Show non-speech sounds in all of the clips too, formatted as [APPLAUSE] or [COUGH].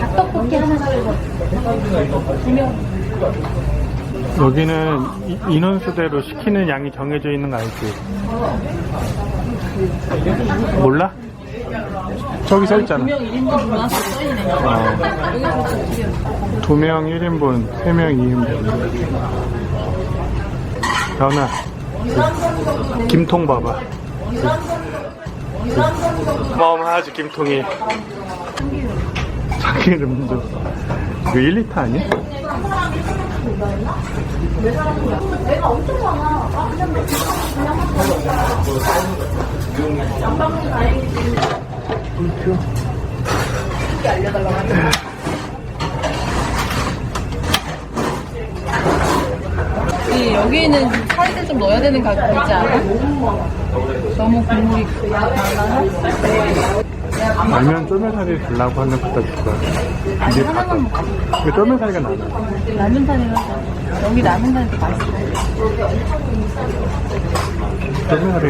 닭떡볶이 하나. 두명 여기는 이- 인원수대로 시키는 양이 정해져 있는 거 알지? 몰라? 저기 써 있잖아. 두명 1인분 주문하서 써있네. 어. 두명 1인분, 세 명 2인분. 다은아, 김통 봐봐. 어마어마하지, 김통이. 참기름도. 이거 1리터 아니야? 이 여기는 살을 좀 넣어야 되는 가격이지 않아? 너무 국물이 많아서? 라면 쫄면사리 달라고 하는 것도 있어. 이게 먹어. 이게 쫄면사리가 나나. 라면탄이라 여기 라면탄이 더 맛있어. 쫄면사리.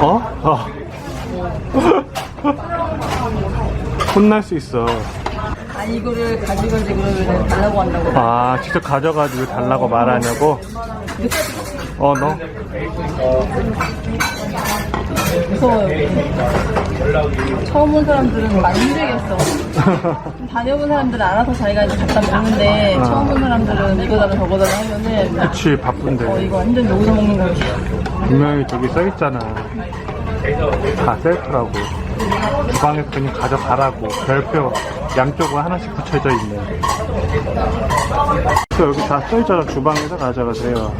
어? 어. [LAUGHS] 혼날 수 있어. 아니 이거를 가지고 지금 달라고 한다고. 아, 직접 가져가지고 달라고 말하냐고? 어, 너? 무서워요. 처음 온 사람들은 많이 힘들겠어. 좀 [LAUGHS] 다녀본 사람들은 알아서 자기가 이제 갖다 먹는데 아. 처음 온 사람들은 이거 달라 저거 달라 하면은 그치, 어 바쁜데. 이거 완전 여기서 먹는 거지. 분명히 저기 써있잖아. 다 셀프라고. 주방에서 그냥 가져가라고. 별표 양쪽으로 하나씩 붙여져 있네. 그래서 여기 다 써있잖아. 주방에서 가져가세요.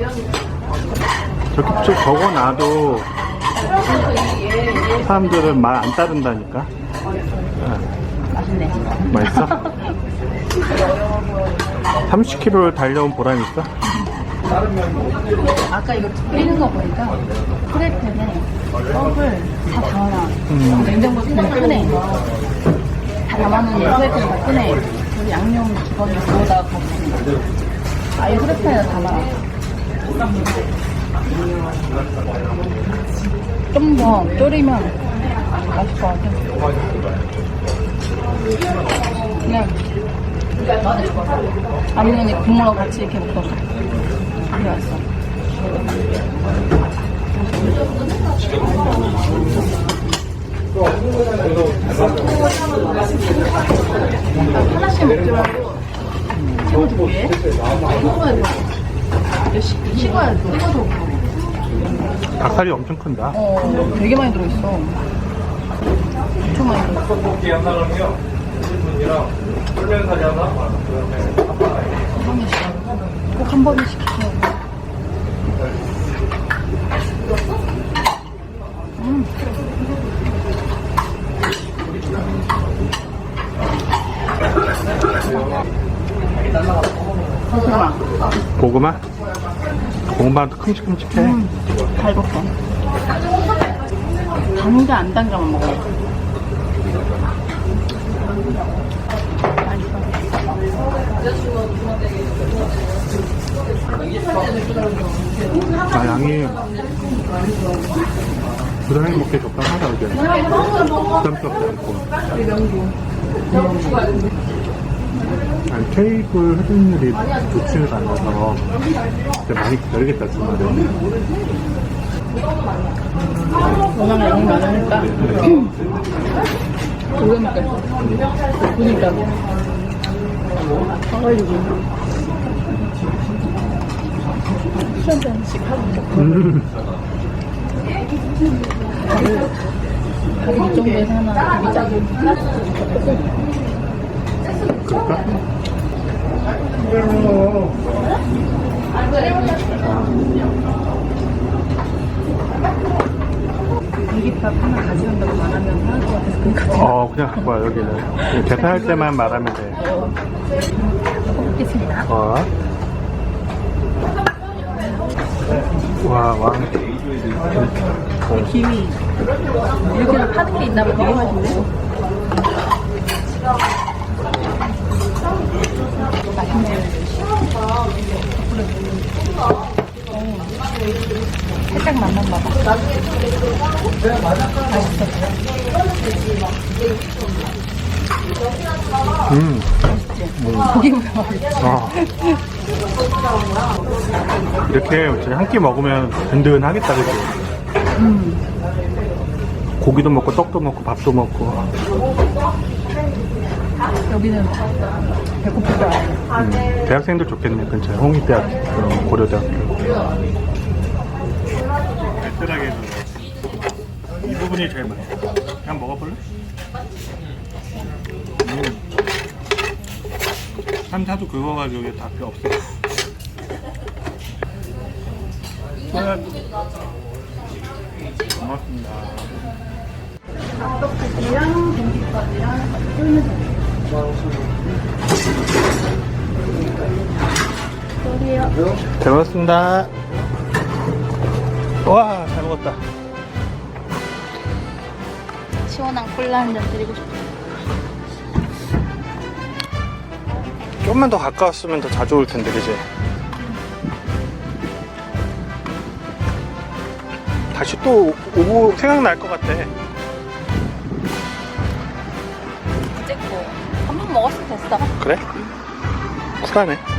저렇게 붙여 적어놔도 사람들은 말 안 따른다니까. 맛있네. 맛있어? 30km 달려온 보람 있어? 아까 이거 끓이는 거 보니까 프라이팬에 떡을 다 담아놔. 음. 냉장고에 그냥 끄네. 다 담아놓은 프라이팬에 다 끄네. 그리고 양념 그거다가 거기. 아예 프라이팬에다 담아. 좀 더 졸이면 맛있을 것 같아. 그냥 아니면 국물하고 같이 이렇게 먹어서 이게 맛있어. 하나씩 먹지 말고 위에 먹어야 돼. 이거 식- 식어야 먹어. 닭살이 엄청 큰다. 어, 되게 많이 들어있어. 엄청 많이 들어있어. 떡볶이 하나랑요. 1분이랑 쫄면사리 하나, 그다음에 한 번씩. 꼭한 번씩 시켜야 돼. 음. 고구마. 고구마? 고구마도 큼직큼직해. 음, 달궜어. 당자 안 당자만 먹어요. 아, 양이 부담이 먹기 적당하다, 이게. 부담스럽지 않고. 아니, 테이블 회전율이 좋지는 않아서 진짜 많이 기다리겠다, 주말에. 워낙 양이 많으니까. 오래 먹겠어. 그니까. 가가지고. 술 한잔씩 하고 먹고. 음, 가격 이 정도에서 하나 되게 짜고. 그럴까? 공깃밥 하나 가져간다고 말하면 하나도 같아서 그니까. 어, 그냥 갖고 와, 여기는. 계산할 때만 말하면 돼. 먹겠습니다. 어. 와, 왕. 김이 이렇게 파는 게 있나 봐. 되게 맛있네. 맛있네. 어, 살짝 맛만 봐봐. 맛있어. 음. 맛있어. 어. 이렇게 한 끼 먹으면 든든하겠다, 그지? 고기도 먹고, 떡도 먹고, 밥도 먹고. 여기는 알아요. 음, 대학생들 좋겠네, 근처에. 홍익대학교, 고려대학교. 알뜰하게 해서. 이 부분이 제일 맛있어. 그냥 먹어볼래? 음. 삼차도 그거 가지고 이게 다 필요 없어. 소야. 고맙습니다. 떡볶이랑 공깃밥이랑 쫄면 잘 먹었습니다. 와, 잘 먹었다. 시원한 콜라 한 잔 드리고 싶어. 좀만 더 가까웠으면 더 자주 올 텐데, 그지? 다시 또 오- 오고 생각날 것 같아. 먹었으면 됐어. 그래? 쿨하네.